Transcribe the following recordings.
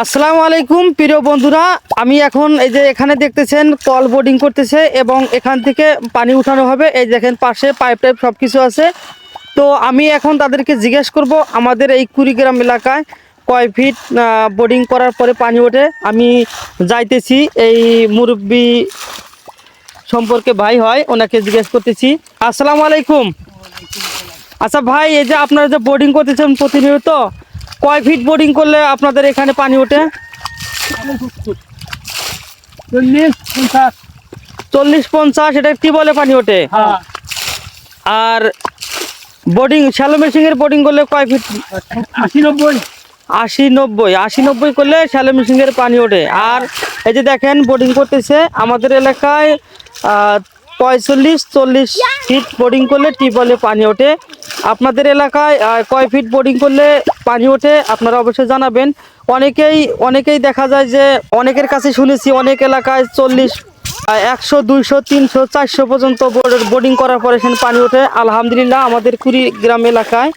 আসসালামু আলাইকুম, প্রিয় বন্ধুরা। আমি এখন এই যে এখানে দেখতেছেন কল বোর্ডিং করতেছে এবং এখান থেকে পানি উঠানো হবে। এই দেখেন, পাশে পাইপ টাইপ সব কিছু আছে। তো আমি এখন তাদেরকে জিজ্ঞেস করব, আমাদের এই কুড়িগ্রাম এলাকায় কয় ফিট বোর্ডিং করার পরে পানি ওঠে? আমি যাইতেছি, এই মুরব্বী সম্পর্কে ভাই হয়, ওনাকে জিজ্ঞেস করতেছি। আসসালামু আলাইকুম। আচ্ছা ভাই, এই যে আপনারা যে বোর্ডিং করতেছেন প্রতিনিয়ত কয় ফিট বোর্ডিং করলে আপনাদের এখানে পানি ওঠে? চল্লিশ পঞ্চাশ। এটা কি বলে পানি ওঠে? হ্যাঁ। আর বোর্ডিং শ্যালো মেশিনের বোর্ডিং করলে কয় ফিট আশি নব্বই। আশি নব্বই। আশি নব্বই করলে শ্যালো মেশিনের পানি ওঠে। আর এই যে দেখেন বোর্ডিং করতেছে আমাদের এলাকায় পঁয়তাল্লিশ চল্লিশ ফিট বোর্ডিং করলে টিউবওয়েলে পানি ওঠে? আপনাদের এলাকায় কয় ফিট বোর্ডিং করলে পানি ওঠে আপনারা অবশ্যই জানাবেন। অনেকেই অনেকেই দেখা যায় যে অনেকের কাছে শুনেছি, অনেক এলাকায় চল্লিশ একশো, দুইশো, তিনশো, চারশো পর্যন্ত বোর্ডিং করার পরে সেখানে পানি ওঠে। আলহামদুলিল্লাহ আমাদের কুড়িগ্রাম এলাকায়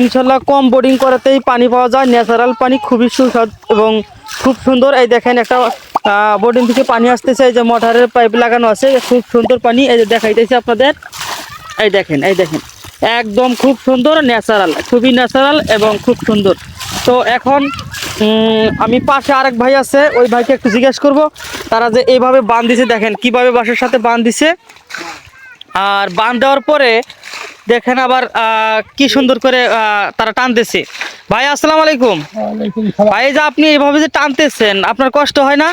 ইনশাল্লাহ কম বোর্ডিং করাতেই পানি পাওয়া যায়। ন্যাচারাল পানি খুবই সুস্বাদু এবং খুব সুন্দর। এই দেখেন একটা বোর্ডিং থেকে পানি আসতেছে, এই যে মোটরের পাইপ লাগানো আছে, খুব সুন্দর পানি। এই যে দেখাইতেছি আপনাদের। এই দেখেন এই দেখেন। একদম খুব সুন্দর ন্যাচারাল খুবই ন্যাচারাল এবং খুব সুন্দর। তো এখন আমি পাশে আরেক ভাই আছে ওই ভাইকে একটু জিজ্ঞেস করব তারা যে এইভাবে বান দিছে দেখেন কীভাবে বাসার সাথে বান দিছে। আর বান দেওয়ার পরে দেখেন আবার আহ, কি সুন্দর করে আহ, তারা টানতেছে। ভাই আসসালাম আলাইকুম। ভাই যে আপনি এইভাবে যে টানতেছেন আপনার কষ্ট হয় না?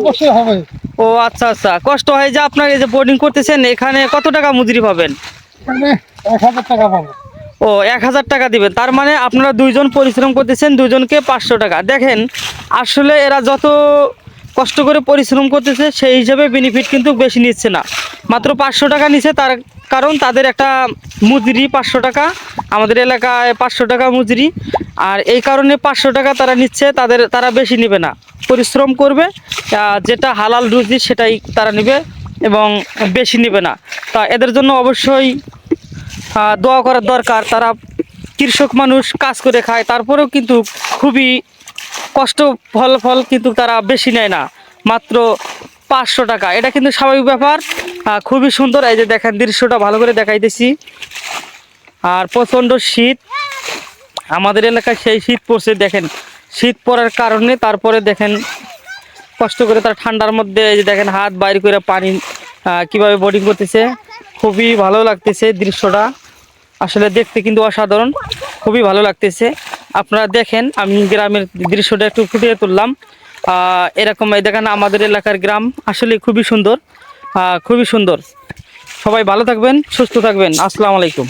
অবশ্যই হবে। ও আচ্ছা আচ্ছা। কষ্ট হয় যে আপনার এই যে বোর্ডিং করতেছেন এখানে কত টাকা মজুরি পাবেন? টাকা ও, এক হাজার টাকা দিবেন। তার মানে আপনারা দুইজন পরিশ্রম করতেছেন, দুজনকে পাঁচশো টাকা। দেখেন, আসলে এরা যত কষ্ট করে পরিশ্রম করতেছে, সেই হিসাবে বেনিফিট কিন্তু বেশি নিচ্ছে না। মাত্র পাঁচশো টাকা নিচ্ছে তার কারণ তাদের একটা মজুরি পাঁচশো টাকা, আমাদের এলাকায় পাঁচশো টাকা মজুরি। আর এই কারণে পাঁচশো টাকা তারা নিচ্ছে, তাদের, তারা বেশি নেবে না। পরিশ্রম করবে যেটা হালাল রুজি সেটাই তারা নেবে এবং বেশি নেবে না। তা এদের জন্য অবশ্যই দোয়া করার দরকার। তারা কৃষক মানুষ কাজ করে খায়, তারপরেও কিন্তু খুবই কষ্ট ফল ফল কিন্তু তারা বেশি নেয় না। মাত্র পাঁচশো টাকা। এটা কিন্তু স্বাভাবিক ব্যাপার। খুবই সুন্দর। এই যে দেখেন, দৃশ্যটা ভালো করে দেখাইতেছি। আর প্রচণ্ড শীত। আমাদের এলাকায় সেই শীত পড়ছে, দেখেন। শীত পড়ার কারণে তারপরে দেখেন, কষ্ট করে তার ঠান্ডার মধ্যে এই যে দেখেন, হাত বাইর করে পানি কীভাবে বোর্ডিং করতেছে। খুবই ভালো লাগতেছে দৃশ্যটা। আসলে দেখতে কিন্তু অসাধারণ, খুবই ভালো লাগতেছে। আপনারা দেখেন, আমি গ্রামের দৃশ্যটা একটু ফুটিয়ে তুললাম। এরকম দেখেন আমাদের এলাকার গ্রাম, আসলে খুবই সুন্দর। খুবই সুন্দর। সবাই ভালো থাকবেন, সুস্থ থাকবেন। আসসালামু আলাইকুম।